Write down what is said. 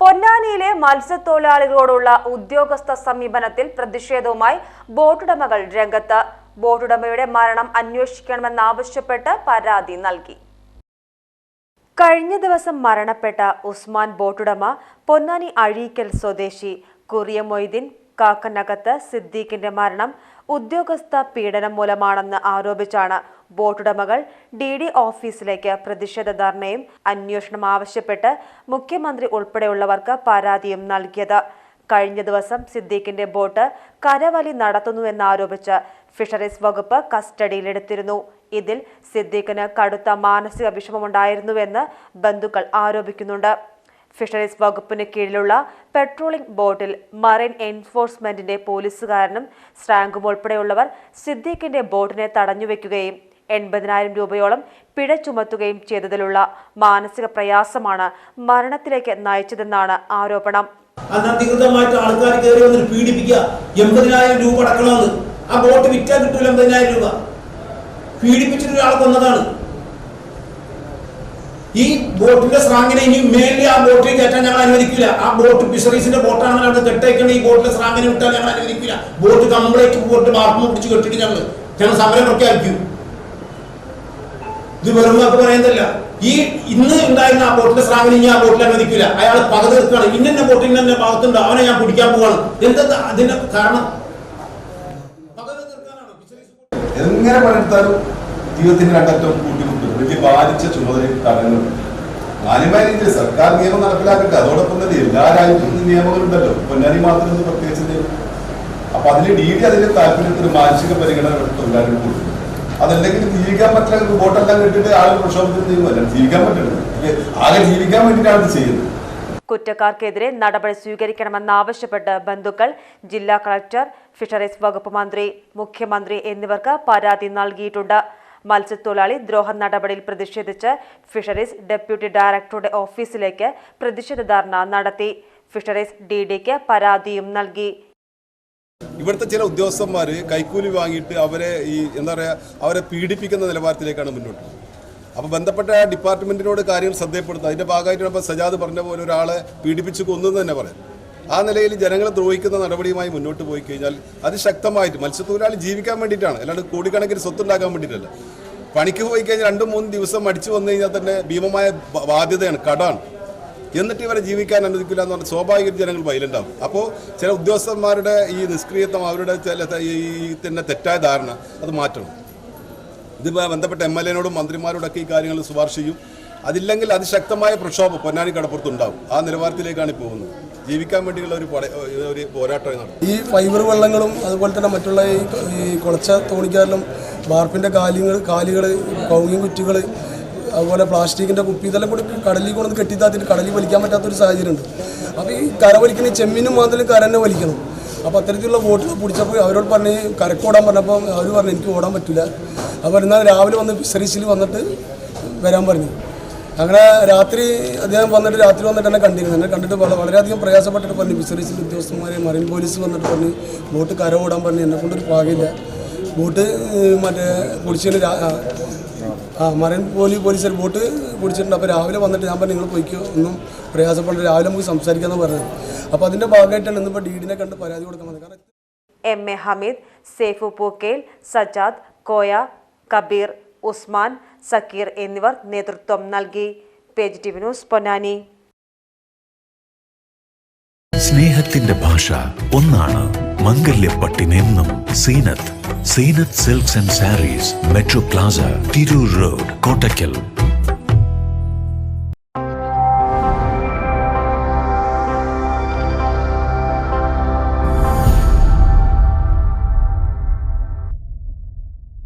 പൊന്നാനിയിലെ മത്സ്യത്തൊഴിലാളികളോടുള്ള ഉദ്യോഗസ്ഥ സമീപനത്തിൽ പ്രതിഷേധവുമായി ബോട്ടുടമകൾ രംഗത്ത്. ബോട്ടുടമയുടെ മരണം അന്വേഷിക്കണമെന്നാവശ്യപ്പെട്ട് പരാതി നൽകി. കഴിഞ്ഞ ദിവസം മരണപ്പെട്ട ഉസ്മാൻ ബോട്ടുടമ പൊന്നാനി അഴീക്കൽ സ്വദേശി കുറിയ മൊയ്തീൻ കാക്കനകത്ത് സിദ്ദീഖിന്റെ മരണം ഉദ്യോഗസ്ഥ പീഡനം മൂലമാണെന്ന് ആരോപിച്ചാണ് ബോട്ടുടമകൾ ഡി ഡി ഓഫീസിലേക്ക് പ്രതിഷേധ ധർണയും അന്വേഷണം ആവശ്യപ്പെട്ട് മുഖ്യമന്ത്രി ഉൾപ്പെടെയുള്ളവർക്ക് പരാതിയും നൽകിയത്. കഴിഞ്ഞ ദിവസം സിദ്ദീഖിന്റെ ബോട്ട് കരവലി നടത്തുന്നുവെന്നാരോപിച്ച് ഫിഷറീസ് വകുപ്പ് കസ്റ്റഡിയിലെടുത്തിരുന്നു. ഇതിൽ സിദ്ദീഖിന് കടുത്ത മാനസിക വിഷമമുണ്ടായിരുന്നുവെന്ന് ബന്ധുക്കൾ ആരോപിക്കുന്നുണ്ട്. ഫിഷറീസ് വകുപ്പിന് കീഴിലുള്ള പെട്രോളിംഗ് ബോട്ടിൽ മറൈൻ എൻഫോഴ്സ്മെന്റിന്റെ പോലീസുകാരനും സ്ട്രാങ്കും ഉൾപ്പെടെയുള്ളവർ സിദ്ദീഖിന്റെ ബോട്ടിനെ തടഞ്ഞുവെക്കുകയും എൺപതിനായിരം രൂപയോളം പിഴ ചുമത്തുകയും ചെയ്തതിലുള്ള മാനസിക പ്രയാസമാണ് മരണത്തിലേക്ക് നയിച്ചതെന്നാണ് ആരോപണം. അനധികൃതമായിട്ട് ആൾക്കാർ കയറി വന്നിട്ട് പീഡിപ്പിക്കുക. എൺപതിനായിരം രൂപ അടക്കണമെന്ന്. ആ ബോട്ട് വിറ്റാൻ കിട്ടൂല എൺപതിനായിരം രൂപ. പീഡിപ്പിച്ചിട്ട് ഒരാൾ കൊന്നതാണ്. ഈ ബോട്ടിന്റെ സ്രാങ്ങിനെ ഇനി മേലിൽ ആ ബോട്ടിൽ കയറ്റാൻ ഞങ്ങൾ അനുവദിക്കില്ല. ആ ബോട്ട് ഫിഷറീസിന്റെ ബോട്ടാണെങ്കിൽ അവിടെ കെട്ടേക്കണ. ഈ ബോട്ടിലെ സ്രാങ്ങിനെ വിട്ടാൽ ഞങ്ങൾ അനുവദിക്കില്ല. ബോട്ട് കംപ്ലീറ്റ് ബോട്ട് മാർക്കും പിടിച്ച് കെട്ടിട്ട് ഞങ്ങൾ ഞങ്ങൾ സമരം പ്രഖ്യാപിക്കും. ഇത് വെറും വാക്ക് പറയുന്നതല്ല. ഈ ഇന്ന് ഉണ്ടായിരുന്ന ആ ബോട്ടിന്റെ സ്രാവിനെ ഇനി ആ ബോട്ടിൽ അനുവദിക്കില്ല. അയാൾ പക തീർക്കുകയാണ്. ഇന്നെ ബോട്ടിൽ തന്നെ ഭാഗത്തുണ്ട്. അവനെ ഞാൻ പിടിക്കാൻ പോവാണ്. എന്താ അതിന്റെ കാരണം? എങ്ങനെ പണിയെടുത്താലും ജീവിതത്തിന്റെ രണ്ടറ്റം കൂട്ടിമുട്ടും വലിയ ബാധിച്ച ചുമതലയും കടങ്ങളും മാന്യമായ സർക്കാർ നിയമം നടപ്പിലാക്കട്ടെ. അതോടൊപ്പം തന്നെ എല്ലാ രാജ്യത്തും നിയമങ്ങളുണ്ടല്ലോ. പൊന്നാനി മാത്രം പ്രത്യേകിച്ച് അപ്പൊ അതിന് ഡി ഡി അതിന്റെ താല്പര്യത്തിന് മാനസിക പരിഗണന തൊഴിലാളികൾ കൊടുക്കും അതല്ലെങ്കിൽ ജീവിക്കാൻ പറ്റില്ല വോട്ടെല്ലാം കിട്ടിയിട്ട് ആളുകൾ പ്രക്ഷോഭത്തിന് ജീവിക്കാൻ പറ്റുന്നത് ആകെ ജീവിക്കാൻ വേണ്ടിയിട്ടാണ് ഇത് ചെയ്യുന്നത്. കുറ്റക്കാർക്കെതിരെ നടപടി സ്വീകരിക്കണമെന്നാവശ്യപ്പെട്ട് ബന്ധുക്കൾ ജില്ലാ കളക്ടർ ഫിഷറീസ് വകുപ്പ് മന്ത്രി മുഖ്യമന്ത്രി എന്നിവർക്ക് പരാതി നൽകിയിട്ടുണ്ട്. മത്സ്യത്തൊഴിലാളി ദ്രോഹ നടപടിയിൽ പ്രതിഷേധിച്ച് ഫിഷറീസ് ഡെപ്യൂട്ടി ഡയറക്ടറുടെ ഓഫീസിലേക്ക് പ്രതിഷേധ ധർണ നടത്തി. ഫിഷറീസ് ഡി ഡിക്ക് പരാതിയും നൽകി. ഇവിടുത്തെ ചില ഉദ്യോഗസ്ഥന്മാർ കൈക്കൂലി വാങ്ങിയിട്ട് അവരെ ഈ എന്താ പറയുക അവരെ പീഡിപ്പിക്കുന്ന നിലവാരത്തിലേക്കാണ് മുന്നോട്ട് അപ്പോൾ ബന്ധപ്പെട്ട ഡിപ്പാർട്ട്മെന്റിനോട് കാര്യങ്ങൾ ശ്രദ്ധയപ്പെടുത്തുക അതിന്റെ ഭാഗമായിട്ട് ഇപ്പോൾ സജാദ് പറഞ്ഞ പോലെ ഒരാളെ പീഡിപ്പിച്ച് കൊന്നു തന്നെ പറയാം. ആ നിലയിൽ ജനങ്ങളെ ദ്രോഹിക്കുന്ന നടപടിയുമായി മുന്നോട്ട് പോയി കഴിഞ്ഞാൽ അതിശക്തമായിട്ട് മത്സ്യത്തൊഴിലാളി ജീവിക്കാൻ വേണ്ടിയിട്ടാണ്. അല്ലാണ്ട് കോടിക്കണക്കിന് സ്വത്തുണ്ടാക്കാൻ വേണ്ടിയിട്ടല്ല. പണിക്ക് പോയി കഴിഞ്ഞാൽ രണ്ടും മൂന്ന് ദിവസം അടിച്ചു വന്നു കഴിഞ്ഞാൽ തന്നെ ഭീമമായ ബാധ്യതയാണ് കടാണ്. എന്നിട്ട് ഇവരെ ജീവിക്കാൻ അനുവദിക്കില്ല എന്ന് പറഞ്ഞാൽ സ്വാഭാവിക ജനങ്ങൾ വയലന്റ് അപ്പോൾ ചില ഉദ്യോഗസ്ഥന്മാരുടെ ഈ നിഷ്ക്രിയത്വം അവരുടെ ചില ഈ തന്നെ തെറ്റായ ധാരണ അത് മാറ്റണം. ഇതിപ്പോൾ ബന്ധപ്പെട്ട എം എൽ എനോടും മന്ത്രിമാരോടൊക്കെ ഈ കാര്യങ്ങൾ ശുപാർശ ചെയ്യും. അതില്ലെങ്കിൽ അതിശക്തമായ പ്രക്ഷോഭം പൊന്നാനി കടപ്പുറത്തുണ്ടാവും. ആ നിലവാരത്തിലേക്കാണ് പോകുന്നത്. ജീവിക്കാൻ വേണ്ടിയുള്ള ഒരു ഒരു പോരാട്ടം നടത്തും ഈ ഫൈബർ വെള്ളങ്ങളും അതുപോലെ തന്നെ മറ്റുള്ള ഈ കുളച്ച തോണിക്കാരിലും വാർപ്പിന്റെ കാലികൾ കാലുകൾ കൗങ്ങിൻ കുറ്റികൾ അതുപോലെ പ്ലാസ്റ്റിക്കിന്റെ കുപ്പി ഇതെല്ലാം കൂടി കടലിൽ കൊണ്ടു കെട്ടിത്താത്തിട്ട് കടലിൽ വലിക്കാൻ പറ്റാത്തൊരു സാഹചര്യമുണ്ട്. അപ്പോൾ ഈ കര വലിക്കുന്ന ചെമ്മീനും മാത്രം കര തന്നെ വലിക്കണം. അപ്പോൾ അത്തരത്തിലുള്ള ബോട്ടിൽ പിടിച്ചപ്പോൾ അവരോട് പറഞ്ഞ് കരക്ക് ഓടാൻ പറഞ്ഞപ്പോൾ അവർ പറഞ്ഞു എനിക്ക് ഓടാൻ പറ്റില്ല അപ്പോൾ എന്നാൽ രാവിലെ വന്ന് ഫിഷറീസിൽ വന്നിട്ട് വരാൻ പറഞ്ഞു. അങ്ങനെ രാത്രി അദ്ദേഹം വന്നിട്ട് രാത്രി വന്നിട്ട് എന്നെ കണ്ടിരുന്നു. എന്നെ കണ്ടിട്ട് വള- വളരെയധികം പ്രയാസപ്പെട്ടിട്ട് പറഞ്ഞു ഫിഷറീസിന്റെ ഉദ്യോഗസ്ഥന്മാരെ മറൈൻ പോലീസ് വന്നിട്ട് പറഞ്ഞു ബോട്ട് കര ഓടാൻ പറഞ്ഞു എന്നെ കൊണ്ടൊരു പാകില്ല ബോട്ട് മറ്റേ രാ- ആ, മറിൻ പോലീസ് പോലീസ് ബോട്ട് കുടിച്ചിട്ടുണ്ട്. അപ്പോൾ രാവിലെ വന്നിട്ട് ഞാൻ പറഞ്ഞു നിങ്ങൾ പോയിക്കോ ഒന്നും പ്രയാസപ്പെട്ട് രാവിലെ നമുക്ക് സംസാരിക്കാമെന്ന് പറഞ്ഞത്. അപ്പോൾ അതിന്റെ ഭാഗമായിട്ടാണ് ഇന്നിപ്പോൾ ഡീഡിനെ കണ്ട് പരാതി കൊടുക്കാൻ വന്നത് എം എ ഹമീദ് സേഫു പൂക്കേൽ സജാദ് കോയ കബീർ ഉസ്മാൻ സക്കീർ എന്നിവർ നേതൃത്വം നൽകി. Page T news Ponnani. സ്നേഹത്തിന്റെ ഭാഷ ഒന്നാണ്. മംഗല്യപ്പട്ടിനെന്നും Seenath. Seenath silks and sarees metro plaza Tirur road Kottakkal.